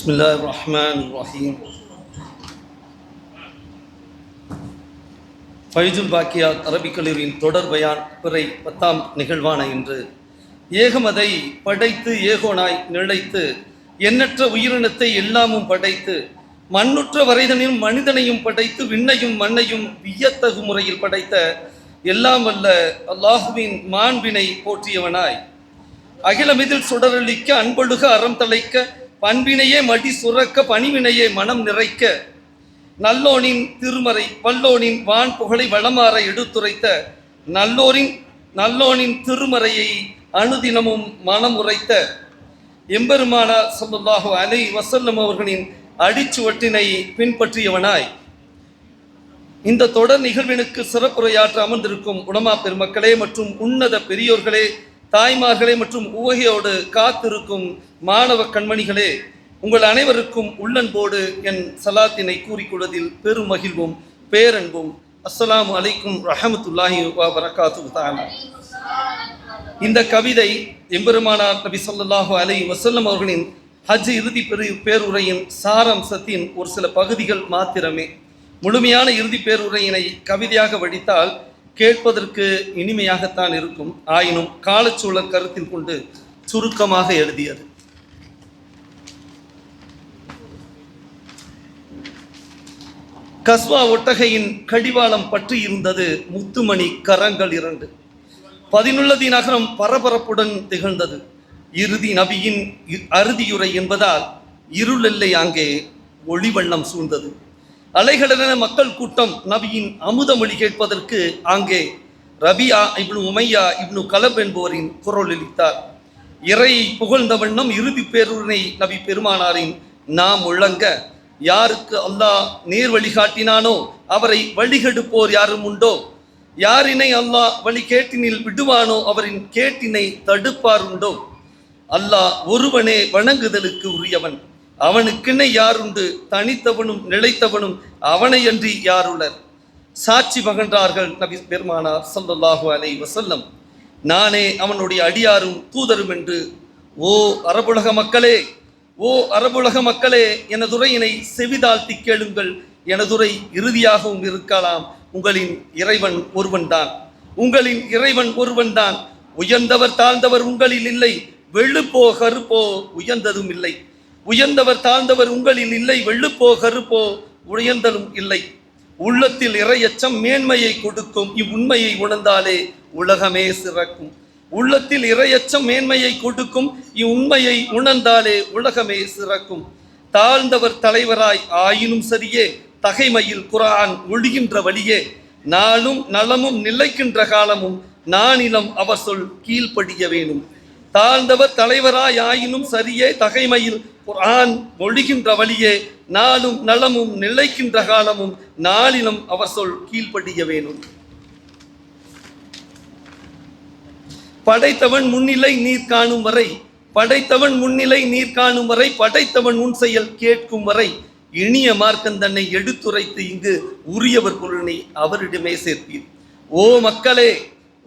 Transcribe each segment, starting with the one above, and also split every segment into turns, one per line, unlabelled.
بسم الله الرحمن الرحيم ஃபைஜுல் பாக்கியாத் Arabic கல்லூரியின் தொடர் பயான் பிறை பத்தாம் நிகழ்வான இன்று ஏகமதை படைத்து ஏகோனாய் நிலைத்து எண்ணற்ற உயிரினத்தை எல்லாமும் படைத்து மண்ணுற்ற வரைதனின் மனிதனையும் படைத்து விண்ணையும் மண்ணையும் வியத்தகு முறையில் படைத்த எல்லாம் வல்ல அல்லாஹுவின் மாண்பினை போற்றியவனாய் அகிலமிதில் சுடரளிக்க அன்பொழுக அறம் தலைக்க பண்பினையே மடி சுரக்க பணிவினையே மனம் நிறைக்க நல்லோனின் திருமறை வல்லோனின் வான் புகழை வளமாற எடுத்துரைத்த நல்லோரின் நல்லோனின் திருமறையை அனுதினமும் மனம் உரைத்த எம்பெருமானா ஸல்லல்லாஹு அலை வசல்லம் அவர்களின் அடிச்சுவட்டினை பின்பற்றியவனாய். இந்த தொடர் நிகழ்வினுக்கு சிறப்புரையாற்ற அமர்ந்திருக்கும் உடமா பெருமக்களே மற்றும் உன்னத பெரியோர்களே தாய்மார்களே மற்றும் உவகையோடு காத்திருக்கும் மாணவ கண்மணிகளே உங்கள் அனைவருக்கும் உள்ளன்போடு என் சலாத்தினை கூறிக்கொள்வதில் பெரும் மகிழ்வும் பேரன்பும். அஸ்ஸலாம் அலைக்கும் ரஹமத்துல்லாஹி வரகாத்து இந்த கவிதை எம்பெருமானார் நபி சொல்லாஹு அலை வசல்லம் அவர்களின் ஹஜ் இறுதி பெரு பேருரையின் சாரம்சத்தின் ஒரு சில பகுதிகள் மாத்திரமே. முழுமையான இறுதி பேருரையினை கவிதையாக வடித்தால் கேட்பதற்கு இனிமையாகத்தான் இருக்கும். ஆயினும் காலச்சூழல் கருத்தில் கொண்டு சுருக்கமாக எழுதியது. கஸ்வா ஒட்டகையின் கடிவாளம் பற்றி இருந்தது முத்துமணி கரங்கள் இரண்டு. பதினுள்ளதி நகரம் பரபரப்புடன் திகழ்ந்தது. இறுதி நபியின் அறுதியுரை என்பதால் இருளெல்லை அங்கே ஒளிவண்ணம் சூழ்ந்தது. அலைகடன மக்கள் கூட்டம் நபியின் அமுதமொழி கேட்பதற்கு அங்கே ரபியா இப்னு உமையா இப்னு கலப் என்பவரின் குரல் அளித்தார் இறையை புகழ்ந்த வண்ணம் இறுதி பேருனை நபி பெருமானாரின் நாம் முழங்க யாருக்கு அல்லாஹ் நேர் வழிகாட்டினானோ அவரை வழிகெடுப்போர் யாரும் உண்டோ? யாரினை அல்லாஹ் வழி கேட்டினில் விடுவானோ அவரின் கேட்டினை தடுப்பார் உண்டோ? அல்லாஹ் ஒருவனே வணங்குதலுக்கு உரியவன். அவனுக்கென்ன யாருண்டு தனித்தவனும் நிலைத்தவனும் அவனையன்றி யாருளர் சாட்சி பகன்றார்கள் நபி பெருமானார் சல்லாஹு அலை வசல்லம் நானே அவனுடைய அடியாரும் தூதரும் என்று ஓ அரபுலக மக்களே ஓ அரபுலக மக்களே எனதுரையினை செவிதாழ்த்தி கேளுங்கள். எனதுரை இறுதியாகவும் இருக்கலாம். உங்களின் இறைவன் ஒருவன்தான் உங்களின் இறைவன் ஒருவன்தான் உயர்ந்தவர் தாழ்ந்தவர் உங்களில் இல்லை. வெள்ளுப்போ கருப்போ உயர்ந்ததும் இல்லை. உயர்ந்தவர் தாழ்ந்தவர் உங்களில் இல்லை வெள்ளுப்போ கருப்போ உயர்ந்தலும் இல்லை. உள்ளத்தில் இறையச்சம் மேன்மையை கொடுக்கும் இவ்வுண்மையை உணர்ந்தாலே உலகமே சிறக்கும். உள்ளத்தில் இறையச்சம் மேன்மையை கொடுக்கும் இவ்வுண்மையை உணர்ந்தாலே உலகமே சிறக்கும். தாழ்ந்தவர் தலைவராய் ஆயினும் சரியே தகைமையில் குரான் ஒழுகின்ற வழியே. நாளும் நலமும் நிலைக்கின்ற காலமும் நானிலம் அவர் சொல் கீழ்ப்படிய வேணும் தாழ்ந்தவர் தலைவராய் ஆயினும் சரியே தகைமையில் குர்ஆன் மொழிகின்ற வழியே நாளும் நலமும் நிலைக்கின்ற காலமும் நாளிலும் அவர் சொல் கீழ்ப்படிய வேணும். படைத்தவன் முன்னிலை நீர் காணும் வரை படைத்தவன் முன்னிலை நீர் காணும் வரை படைத்தவன் உன் செயல் கேட்கும் வரை இனிய மார்க்கன் தன்னை எடுத்துரைத்து இங்கு உரியவர் பொருளினை அவரிடமே சேர்ப்பீர். ஓ மக்களே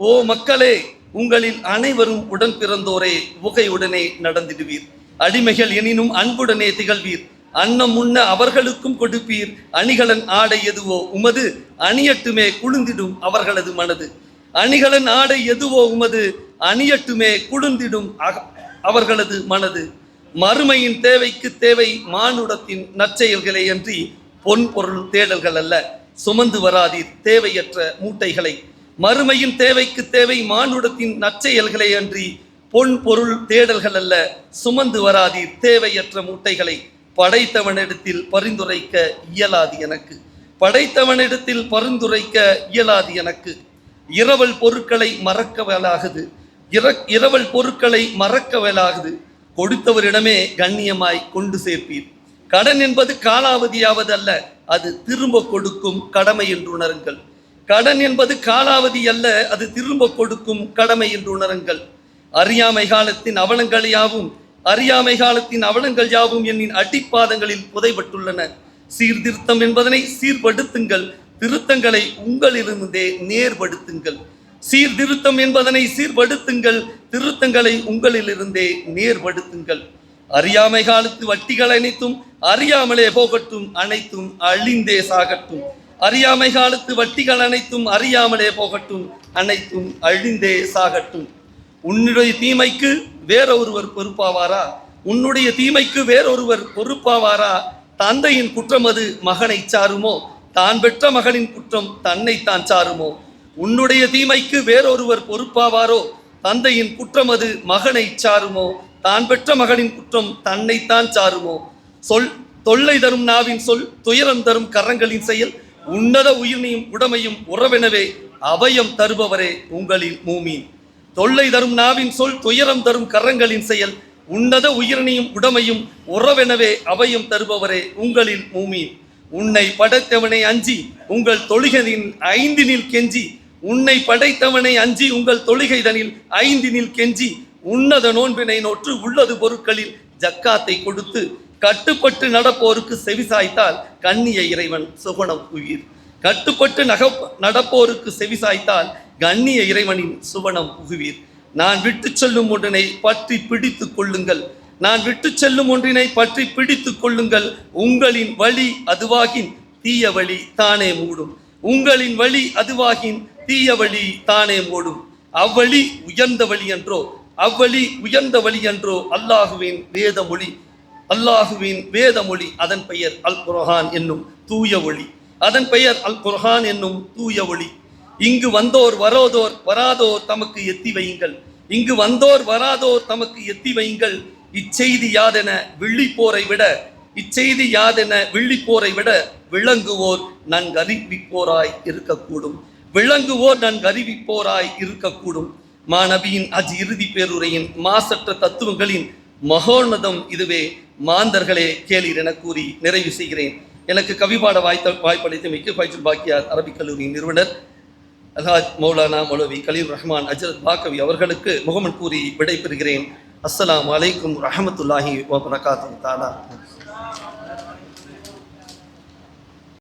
ஓ மக்களே உங்களில் அனைவரும் உடன் பிறந்தோரே உகையுடனே நடந்திடுவீர். அடிமைகள் எனினும் அன்புடனே திகழ்வீர். அன்னம் உண்ண அவர்களுக்கும் கொடுப்பீர். அணிகலன் ஆடை எதுவோ உமது அணியட்டுமே குளிர்ந்திடும் அவர்களது மனது. அணிகலன் ஆடை எதுவோ உமது அணியட்டுமே குளிர்ந்திடும் அவர்களது மனது. மறுமையின் தேவைக்கு தேவை மானுடத்தின் நற்செயல்களே அன்றி பொன் பொருள் தேடல்கள் அல்ல. சுமந்து வராதீர் தேவையற்ற மூட்டைகளை. மறுமையின் தேவைக்கு தேவை மானுடத்தின் நற்செயல்களை அன்றி பொன் பொருள் தேடல்கள் அல்ல. சுமந்து வராதீர் தேவையற்ற மூட்டைகளை. படைத்தவனிடத்தில் பரிந்துரைக்க இயலாது எனக்கு. படைத்தவனிடத்தில் பரிந்துரைக்க இயலாது எனக்கு. இரவல் பொருட்களை மறக்கவலாகுது. இர இரவல் பொருட்களை மறக்கவலாகுது. கொடுத்தவரிடமே கண்ணியமாய் கொண்டு சேர்ப்பீர். கடன் என்பது காலாவதியாவது அல்ல அது திரும்ப கொடுக்கும் கடமை என்று உணருங்கள். கடன் என்பது காலாவதி அல்ல அது திரும்ப கொடுக்கும் கடமை என்று உணருங்கள். அறியாமை காலத்தின் அவலங்கள் யாவும் அறியாமை காலத்தின் அவலங்கள் யாவும் என்னின் அடிப்பாதங்களில் புதைபட்டுள்ளன. சீர்திருத்தம் என்பதனை சீர்படுத்துங்கள் திருத்தங்களை உங்களிலிருந்தே நேர்படுத்துங்கள். சீர்திருத்தம் என்பதனை சீர்படுத்துங்கள் திருத்தங்களை உங்களிலிருந்தே நேர்படுத்துங்கள். அறியாமை காலத்து வட்டிகள் அனைத்தும் அறியாமலே போகட்டும் அனைத்தும் அழிந்தே சாகட்டும். அறியாமை காலத்து வட்டிகள் அனைத்தும் அறியாமலே போகட்டும் அனைத்தும் அழிந்தே சாகட்டும். உன்னுடைய தீமைக்கு வேறொருவர் பொறுப்பாவாரா? உன்னுடைய தீமைக்கு வேறொருவர் பொறுப்பாவாரா? தந்தையின் குற்றம் அது மகனை சாருமோ? தான் பெற்ற மகனின் குற்றம் தன்னைத்தான் சாருமோ? உன்னுடைய தீமைக்கு வேறொருவர் பொறுப்பாவாரோ? தந்தையின் குற்றம் அது மகனை சாருமோ? தான் பெற்ற மகனின் குற்றம் தன்னைத்தான் சாருமோ? சொல் தொல்லை தரும் நாவின் சொல் துயரம் தரும் கரங்களின் செயல் உன்னத உயிர்னையும் உடமையும் உறவெனவே அபயம் தருபவரே உங்களில் மூமீன். தொல்லை தரும் நாவின் சொல் துயரம் தரும் கரங்களின் செயல் உன்னத உயிரினையும் உடமையும் உறவெனவே அபயம் தருபவரே உங்களில் மூமீன். உன்னை படைத்தவனை அஞ்சி உங்கள் தொழுகையின் ஐந்தினில் கெஞ்சி. உன்னை படைத்தவனை அஞ்சி உங்கள் தொழுகைதனில் ஐந்தினில் கெஞ்சி. உன்னத நோன்பினை நோற்று உள்ளது பொருட்களில் ஜக்காத்தை கொடுத்து கட்டுப்பட்டு நடப்போருக்கு செவிசாய்த்தால் கண்ணிய இறைவன் சுகுணம் உயிர். கட்டுப்பட்டு நக நடப்போருக்கு செவிசாய்த்தால் கண்ணிய இறைவனின் சுவனம் புகுவீர் நான் விட்டு செல்லும் ஒன்றினை பற்றி பிடித்து கொள்ளுங்கள். நான் விட்டு செல்லும் ஒன்றினை பற்றி பிடித்து கொள்ளுங்கள். உங்களின் வழி அதுவாகின் தீய வழி தானே மூடும். உங்களின் வழி அதுவாகின் தீய வழி தானே மூடும். அவ்வழி உயர்ந்த வழி என்றோ அவ்வழி உயர்ந்த வழி என்றோ அல்லாஹுவின் வேத மொழி அல்லாஹுவின் வேத மொழி அதன் பெயர் அல் குர்ஹான் என்னும் தூய ஒளி. அதன் பெயர் அல் குர்ஹான் என்னும் தூய ஒளி. இங்கு வந்தோர் வரோதோர் வராதோர் தமக்கு எத்தி வையுங்கள். இங்கு வந்தோர் வராதோர் தமக்கு எத்தி வையுங்கள். இச்செய்தி யாதென விழிப்போரை விட இச்செய்தி யாதென விழிப்போரை விட விளங்குவோர் நன்கறிவிப்போராய் இருக்கக்கூடும். விளங்குவோர் நன்கறிவிப்போராய் இருக்கக்கூடும். மாணவியின் அஜ் இறுதி பேருரையின் மாசற்ற தத்துவங்களின் மகோன்னதம் இதுவே. மாந்தர்களே கேளீர் என கூறி நிறைவு செய்கிறேன். எனக்கு கவிபாட வாய்த்த வாய்ப்பளித்தமைக்கு ஃபைஜுல் பாக்கியார் அரபிக் கல்லூரியின் நிறுவனர் அல்ஹாஜ் மௌலானா மௌலவி கலீர் ரஹ்மான் அஜரத் பாக்கவி அவர்களுக்கு முகமன் கூறி விடைபெறுகிறேன். அஸ்ஸலாம் அலைக்கும் ரஹமத்துல்லாஹி வபரகாத்து தாலா